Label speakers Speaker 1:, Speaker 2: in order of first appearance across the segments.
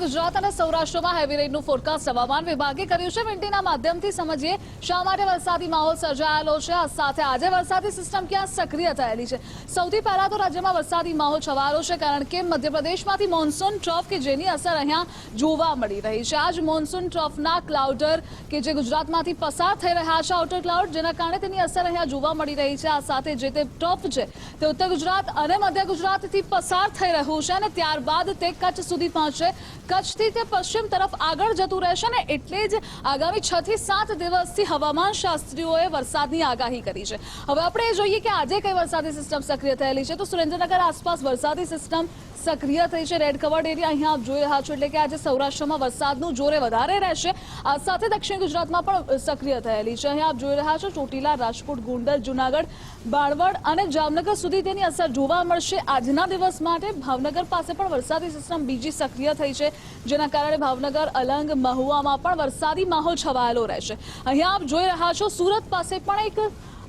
Speaker 1: ગુજરાત અને સૌરાષ્ટ્રમાં હેવી રેનનું ફોરકાસ્ટ હવામાન વિભાગે કર્યું છે. વિન્ટીના માધ્યમથી સમજીએ, શા માટે વરસાદી માહોલ સર્જાયેલો છે? આ સાથે આજે વરસાદી સિસ્ટમ ક્યાં સક્રિય થયેલી છે? સૌથી પહેલા તો રાજ્યમાં વરસાદી માહોલ છવાયેલો છે, કારણ કે મધ્યપ્રદેશમાંથી મોન્સૂન ટ્રફ કે જેની અસર અહીંયા જોવા મળી રહી છે. આજ મોન્સૂન ટ્રફના ક્લાઉડર કે જે ગુજરાતમાંથી પસાર થઈ રહ્યા છે આઉટર ક્લાઉડ જેના કારણે તેની અસર અહીંયા જોવા મળી રહી છે. આ સાથે જે તે ટ્રફ છે, તે ઉત્તર ગુજરાત અને મધ્ય ગુજરાતથી પસાર થઈ રહ્યું છે અને ત્યારબાદ તે કચ્છ સુધી પહોંચશે. કચ્છથી તે પશ્ચિમ તરફ આગળ જતું રહેશે ને એટલે જ આગામી છ થી સાત દિવસથી હવામાન શાસ્ત્રીઓએ વરસાદની આગાહી કરી છે. હવે આપણે એ જોઈએ કે આજે કઈ વરસાદી સિસ્ટમ સક્રિય થયેલી છે. તો સુરેન્દ્રનગર આસપાસ વરસાદી સિસ્ટમ સક્રિય થઈ છે. રેડ કવર્ડ એરિયા અહીંયા આપ જોઈ રહ્યા છો એટલે કે આજે સૌરાષ્ટ્રમાં વરસાદનું જોરે વધારે રહેશે. સાથે દક્ષિણ ગુજરાતમાં પણ સક્રિય થયેલી છે. અહીંયા આપ જોઈ રહ્યા છો ચોટીલા, રાજકોટ, ગોંડલ, જુનાગઢ, બાળવડ અને જામનગર સુધી તેની અસર જોવા મળશે. આજના દિવસ માટે ભાવનગર પાસે પણ વરસાદી સિસ્ટમ બીજી સક્રિય થઈ છે. જેના કારણે ભાવનગર, અલંગ, મહુવામાં પણ વરસાદી માહોલ છવાયેલો રહેશે. અહીંયા આપ જોઈ રહ્યા છો, સુરત પાસે પણ એક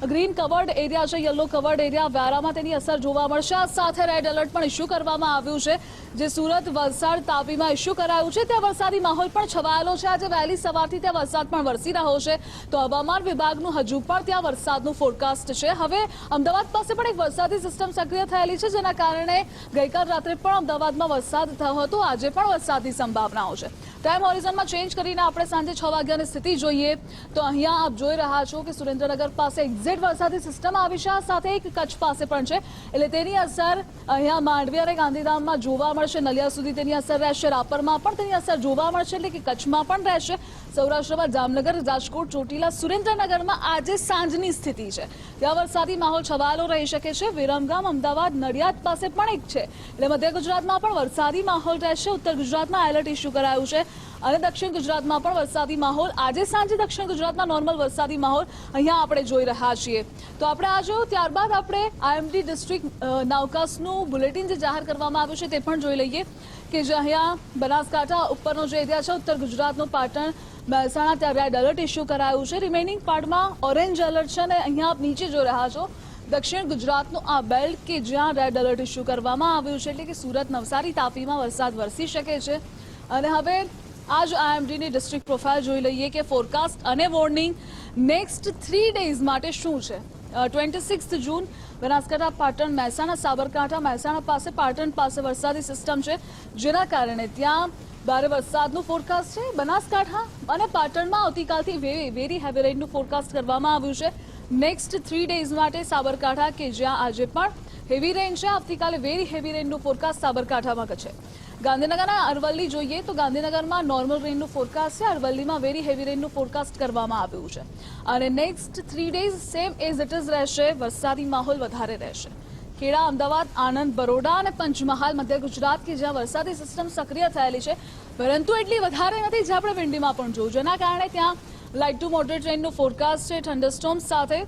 Speaker 1: ગ્રીન કવર્ડ એરિયા છે યલો કવર્ડ એરિયા વ્યારામાં તેની અસર જોવા મળશે. આ સાથે રેડ એલર્ટ પણ ઇસ્યુ કરવામાં આવ્યું છે, જે સુરત વલસાડ તાપીમાં ઇસ્યુ કરાયું છે. ત્યાં વરસાદી માહોલ પણ છવાયેલો છે. આજે વહેલી સવારથી ત્યાં વરસાદ પણ વરસી રહ્યો છે. તો હવામાન વિભાગનું હજુ પણ ત્યાં વરસાદનું ફોરકાસ્ટ છે. હવે અમદાવાદ પાસે પણ એક વરસાદી સિસ્ટમ સક્રિય થયેલી છે, જેના કારણે ગઈકાલ રાત્રે પણ અમદાવાદમાં વરસાદ થયો હતો. આજે પણ વરસાદની સંભાવનાઓ છે. ટાઈમ હોરિઝનમાં ચેન્જ કરીને આપણે સાંજે છ વાગ્યાની સ્થિતિ જોઈએ. તો અહીંયા આપ જોઈ રહ્યા છો કે સુરેન્દ્રનગર પાસે એક્ઝેક્ટ વરસાદી સિસ્ટમ આવી છે. સાથે એક કચ્છ પાસે પણ છે. એટલે તેની અસર અહીંયા માંડવી અને ગાંધીધામમાં જોવા મળશે. નલિયા સુધી તેની અસર રહેશે. રાપરમાં પણ તેની અસર જોવા મળશે. એટલે કે કચ્છમાં પણ રહેશે. સૌરાષ્ટ્રમાં જામનગર, રાજકોટ, ચોટીલા, સુરેન્દ્રનગરમાં આજે સાંજની સ્થિતિ છે. ત્યાં વરસાદી માહોલ છવાયેલો રહી શકે છે. વિરમગામ, અમદાવાદ, નડિયાદ પાસે પણ એક છે. એટલે મધ્ય ગુજરાતમાં પણ વરસાદી માહોલ રહેશે. ઉત્તર ગુજરાતમાં એલર્ટ ઇસ્યુ કરાયું છે. અને દક્ષિણ ગુજરાતમાં પણ વરસાદી માહોલ. આજે સાંજે દક્ષિણ ગુજરાતમાં નોર્મલ વરસાદી માહોલ અહીંયા આપણે જોઈ રહ્યા છીએ. તો આપણે આ જોયું. ત્યારબાદ આપણે આઈએમડી ડિસ્ટ્રિક્ટ નાવકાસનું બુલેટિન જે જાહેર કરવામાં આવ્યું છે તે પણ જોઈ લઈએ કે જે અહીંયા બનાસકાંઠા ઉપરનો જે એરિયા છે, ઉત્તર ગુજરાતનો પાટણ મહેસાણા ત્યાં રેડ એલર્ટ ઇસ્યુ કરાયું છે. રિમેનિંગ પાર્ટમાં ઓરેન્જ એલર્ટ છે અને અહીંયા આપ નીચે જો રહ્યા છો. દક્ષિણ ગુજરાતનું આ બેલ્ટ કે જ્યાં રેડ એલર્ટ ઇસ્યુ કરવામાં આવ્યું છે, એટલે કે સુરત નવસારી તાપીમાં વરસાદ વરસી શકે છે. અને હવે આજ આઈએમડીની ડિસ્ટ્રિક્ટ પ્રોફાઇલ જોઈ લઈએ કે ફોરકાસ્ટ અને વોર્નિંગ નેક્સ્ટ થ્રી ડેઝ માટે શું છે? Twenty six June, Banaskantha, Patan, Mehsana, Sabarkantha, Mehsana પાસે, પાટણ પાસે વરસાદી સિસ્ટમ છે, જેના કારણે ત્યાં ભારે વરસાદનું ફોરકાસ્ટ છે. બનાસકાંઠા અને પાટણમાં આવતીકાલથી વેરી હેવી રેઇનનું ફોરકાસ્ટ કરવામાં આવ્યું છે. નેક્સ્ટ થ્રી ડેઝ માટે સાબરકાંઠા કે જ્યાં આજે પણ હેવી રેઇન છે, આવતીકાલે વેરી હેવી રેઇનનું ફોરકાસ્ટ સાબરકાંઠામાં છે. ગાંધીનગરના અરવલ્લી જોઈએ તો ગાંધીનગરમાં નોર્મલ રેઇનનું ફોરકાસ્ટ છે. અરવલ્લીમાં વેરી હેવી રેઇનનું ફોરકાસ્ટ કરવામાં આવ્યું છે. અને next three days same as it is રહેશે. વરસાદી માહોલ વધારે રહેશે. ખેડા, અમદાવાદ, આણંદ, બરોડા અને પંચમહાલ મધ્ય ગુજરાત કે જ્યાં વરસાદી સિસ્ટમ સક્રિય થયેલી છે. પરંતુ એટલી વધારે નથી જે આપણે વિંડીમાં પણ જોયું. જેના કારણે ત્યાં લાઇટ ટુ મોડરેટ રેઇનનું ફોરકાસ્ટ છે થંડરસ્ટોમ સાથે.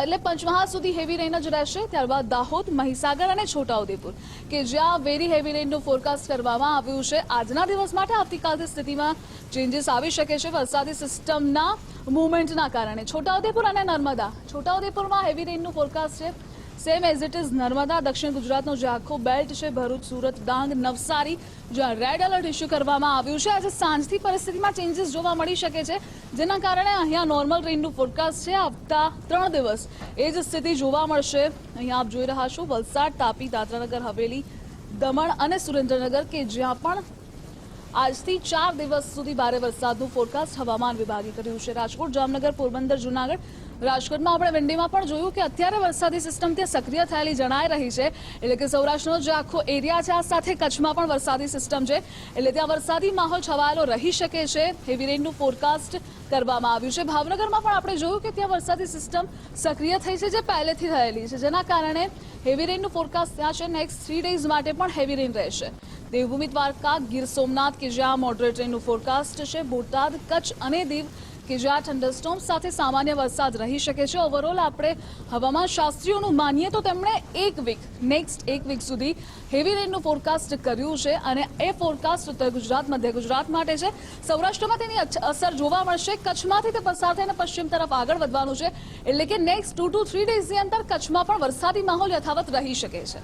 Speaker 1: એટલે પંચમહાલ સુધી હેવી રેઇન જ રહેશે. ત્યારબાદ દાહોદ, મહીસાગર અને છોટાઉદેપુર, કે જ્યાં વેરી હેવી રેઇનનું ફોરકાસ્ટ કરવામાં આવ્યું છે. આજના દિવસ માટે આવતીકાલથી સ્થિતિમાં ચેન્જીસ આવી શકે છે વરસાદી સિસ્ટમના મુવમેન્ટના કારણે. છોટાઉદેપુર અને નર્મદા. છોટાઉદેપુરમાં હેવી રેઇનનું ફોરકાસ્ટ છે. Same as it is Narmada દક્ષિણ ગુજરાતનો જે આખો બેલ્ટ છે, ભરૂચ, સુરત, ડાંગ, નવસારી, જ્યાં રેડ એલર્ટ ઇસ્યુ કરવામાં આવ્યું છે. આજે સાંજથી પરિસ્થિતિમાં ચેન્જીસ જોવા મળી શકે છે. જેના કારણે અહીંયા નોર્મલ રેઇનનું ફોરકાસ્ટ છે આવતા ત્રણ દિવસ. એ જ સ્થિતિ જોવા મળશે. અહીંયા આપ જોઈ રહ્યા છો, વલસાડ, તાપી, દાદરાનગર, હવેલી, દમણ અને સુરેન્દ્રનગર કે જ્યાં પણ આજથી ચાર દિવસ સુધી ભારે વરસાદનું ફોરકાસ્ટ હવામાન વિભાગે કર્યું છે. રાજકોટ, જામનગર, પોરબંદર, જુનાગઢ રાજકોટમાં આપણે વિંડીમાં પણ જોયું કે અત્યારે વરસાદી સિસ્ટમ ત્યાં સક્રિય થયેલી જણાઈ રહી છે. એટલે કે સૌરાષ્ટ્રનો જે આખો એરિયા છે, આ સાથે કચ્છમાં પણ વરસાદી સિસ્ટમ છે. એટલે ત્યાં વરસાદી માહોલ છવાયેલો રહી શકે છે. હેવી રેનનું ફોરકાસ્ટ કરવામાં આવ્યું છે. ભાવનગરમાં પણ આપણે જોયું કે ત્યાં વરસાદી સિસ્ટમ સક્રિય થઈ છે, જે પહેલેથી થયેલી છે. જેના કારણે હેવી રેનનું ફોરકાસ્ટ ત્યાં છે. નેક્સ્ટ થ્રી ડેઝ માટે પણ હેવી રેઇન રહેશે. દેવભૂમિ દ્વારકા, ગીર સોમનાથ, કે જ્યાં મોડરેટ રેનનું ફોરકાસ્ટ છે. બોટાદ, કચ્છ અને દીવ કે જે આ થંડરસ્ટોમ સાથે સામાન્ય વરસાદ રહી શકે છે. ઓવરઓલ આપણે હવામાન શાસ્ત્રીઓનું માનીએ તો તેમણે એક વીક નેક્સ્ટ એક વીક સુધી હેવી રેનનું ફોરકાસ્ટ કર્યું છે અને એ ફોરકાસ્ટ ઉત્તર ગુજરાત, મધ્ય ગુજરાત માટે છે. સૌરાષ્ટ્રમાં તેની અસર જોવા મળશે. કચ્છમાંથી તે પસાર થઈને પશ્ચિમ તરફ આગળ વધવાનું છે. એટલે કે નેક્સ્ટ ટુ ટુ થ્રી ડેઝની અંદર કચ્છમાં પણ વરસાદી માહોલ યથાવત રહી શકે છે.